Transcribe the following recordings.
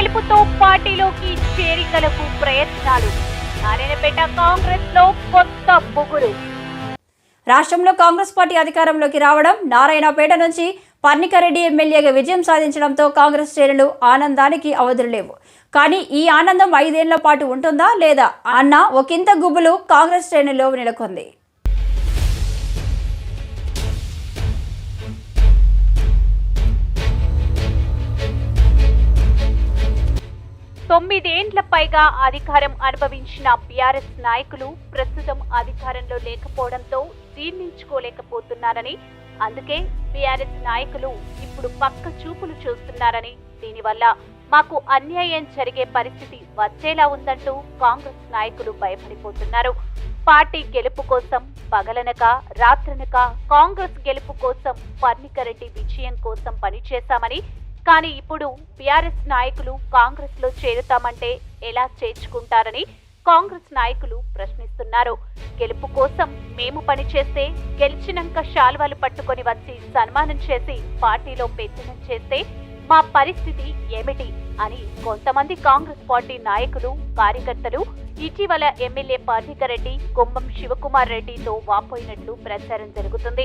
గెలుపుతో పార్టీలోకి చేరికలకు ప్రయత్నాలు. నారాయణపేట కాంగ్రెస్లో కొత్త బుగురు రాష్ట్రంలో కాంగ్రెస్ పార్టీ అధికారంలోకి రావడం నారాయణపేట నుంచి పర్నికారెడ్డి ఎమ్మెల్యేగా విజయం సాధించడంతో కాంగ్రెస్ శ్రేణులు ఆనందానికి అవధులు లేవు కానీ ఈ ఆనందం ఐదేళ్ళ పాటు ఉంటుందా లేదా అన్న ఒకంత గుబులు కాంగ్రెస్ శ్రేణుల్లో నెలకొంది. తొమ్మిదేండ్ల పైగా అధికారం అనుభవించిన బీఆర్ఎస్ నాయకులు ప్రస్తుతం అధికారంలో లేకపోవడంతో జీర్ణించుకోలేకపోతున్నారని అందుకే బీఆర్ఎస్ నాయకులు ఇప్పుడు పక్క చూపులు చూస్తున్నారని దీనివల్ల మాకు అన్యాయం జరిగే పరిస్థితి వచ్చేలా ఉందంటూ కాంగ్రెస్ నాయకులు భయపడిపోతున్నారు. పార్టీ గెలుపు కోసం పగలనక రాత్రనక కాంగ్రెస్ గెలుపు కోసం పర్నికరెడ్డి విజయం కోసం పనిచేశామని కానీ ఇప్పుడు బీఆర్ఎస్ నాయకులు కాంగ్రెస్లో చేరుతామంటే ఎలా చేర్చుకుంటారని కాంగ్రెస్ నాయకులు ప్రశ్నిస్తున్నారు. గెలుపు కోసం మేము పనిచేస్తే గెలిచినాక శాల్వాలు పట్టుకొని వచ్చి సన్మానం చేసి పార్టీలో పెత్తనం చేస్తే మా పరిస్థితి ఏమిటి అని కొంతమంది కాంగ్రెస్ పార్టీ నాయకులు కార్యకర్తలు ఇటీవల ఎమ్మెల్యే పార్నికరెడ్డి కుంభం శివకుమార్ రెడ్డితో వాపోయినట్లు ప్రచారం జరుగుతుంది.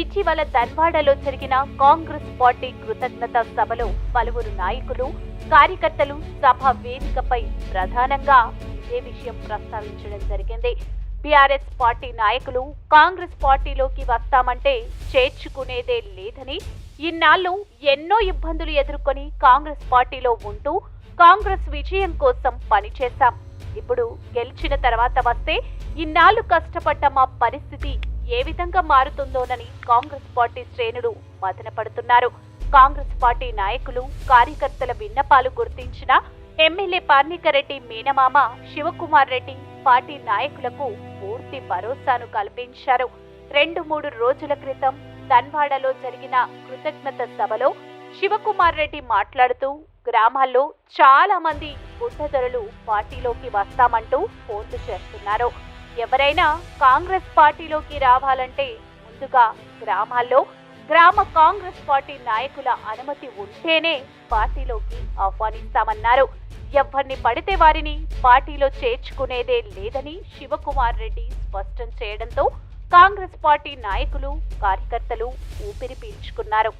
ఇటీవల ధన్వాడలో జరిగిన కాంగ్రెస్ పార్టీ కృతజ్ఞత సభలో పలువురు నాయకులు కార్యకర్తలు సభ వేదికపై ప్రధానంగా ఇదే విషయం ప్రస్తావించడం జరిగింది? బీఆర్ఎస్ పార్టీ నాయకులు కాంగ్రెస్ పార్టీలోకి వస్తామంటే చేర్చుకునేదే లేదని ఇన్నాళ్ళు ఎన్నో ఇబ్బందులు ఎదుర్కొని కాంగ్రెస్ పార్టీలో ఉంటూ కాంగ్రెస్ విజయం కోసం పనిచేశాం. ఇప్పుడు గెలిచిన తర్వాత వస్తే ఇన్నాళ్ళు కష్టపడ్డ మా పరిస్థితి ఏ విధంగా మారుతుందోనని కాంగ్రెస్ పార్టీ శ్రేణులు మదనపడుతున్నారు. కాంగ్రెస్ పార్టీ నాయకులు కార్యకర్తల విన్నపాలు గుర్తించినా ఎమ్మెల్యే పార్నికరెడ్డి మీనమామ శివకుమార్ రెడ్డి పార్టీ నాయకులకు పూర్తి భరోసాను కల్పించారు. రెండు మూడు రోజుల క్రితం ధన్వాడలో జరిగిన కృతజ్ఞత సభలో శివకుమార్ రెడ్డి మాట్లాడుతూ గ్రామాల్లో చాలా మంది గుండెధరలు పార్టీలోకి వస్తామంటూ ఫోన్లు చేస్తున్నారు. ఎవరైనా కాంగ్రెస్ పార్టీలోకి రావాలంటే ముందుగా గ్రామాల్లో గ్రామ కాంగ్రెస్ పార్టీ నాయకుల అనుమతి ఉంటేనే పార్టీలోకి ఆహ్వానిస్తామన్నారు. ఎవరిని పడితే వారిని పార్టీలో చేర్చుకునేదే లేదని శివకుమార్ రెడ్డి స్పష్టం చేయడంతో కాంగ్రెస్ పార్టీ నాయకులు కార్యకర్తలు ఊపిరి పీల్చుకున్నారు.